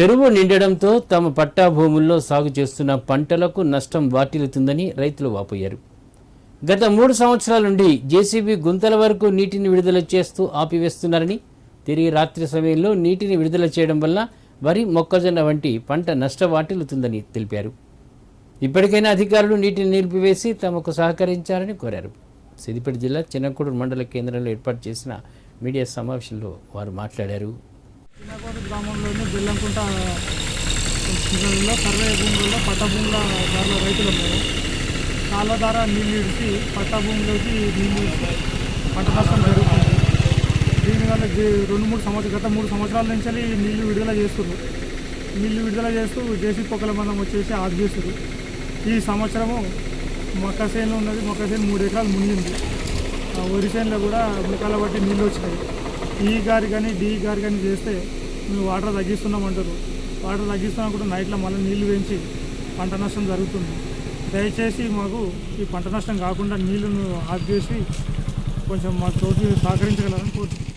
చెరువు నిండడంతో తమ పట్టా భూముల్లో సాగు చేస్తున్న పంటలకు నష్టం వాటిల్లుతుందని రైతులు వాపోయారు. గత మూడు సంవత్సరాల నుండి జేసీబీ గుంతల వరకు నీటిని విడుదల చేస్తూ ఆపివేస్తున్నారని తిరిగి రాత్రి సమయంలో నీటిని విడుదల చేయడం వల్ల వరి మొక్కజొన్న వంటి పంట నష్ట వాటిల్లుతుందని తెలిపారు. ఇప్పటికైనా అధికారులు నీటిని నిలిపివేసి తమకు సహకరించాలని కోరారు. సిద్దిపేట జిల్లా చిన్నకూడూరు మండల కేంద్రంలో ఏర్పాటు చేసిన మీడియా సమావేశంలో వారు మాట్లాడారు. చిన్నకోట గ్రామంలోని బెల్లంకుంట సర్వే భూములలో పట్ట భూముల దారిలో రైతులు ఉన్నారు. కాలువ ద్వారా నీళ్ళు ఇడిచి పట్ట భూములోకి నీళ్ళు పంట నష్టం జరుగుతుంది. దీనివల్ల రెండు మూడు సంవత్సరాలు గత మూడు సంవత్సరాల నుంచి నీళ్ళు విడుదల చేస్తున్నారు నీళ్ళు విడుదల చేస్తూ జేసీ పొక్కల మందం వచ్చేసి ఆఫ్ చేస్తారు ఈ సంవత్సరము మొక్కసేను ఉన్నది మొక్కసేను మూడు ఎకరాలు మునిగింది. ఆ వరి కూడా ముఖాల బట్టి నీళ్ళు వచ్చినాయి. ఈ గారి కానీ డి గారి కానీ చేస్తే మేము వాటర్ తగ్గిస్తున్నామంటారు వాటర్ తగ్గిస్తున్నా కూడా నైట్లో మళ్ళీ నీళ్ళు పెంచి పంట నష్టం జరుగుతుంది. దయచేసి మాకు ఈ పంట నష్టం కాకుండా నీళ్ళను ఆఫ్ చేసి కొంచెం మా తోటి సహకరించగలరని కోరుతున్నాం.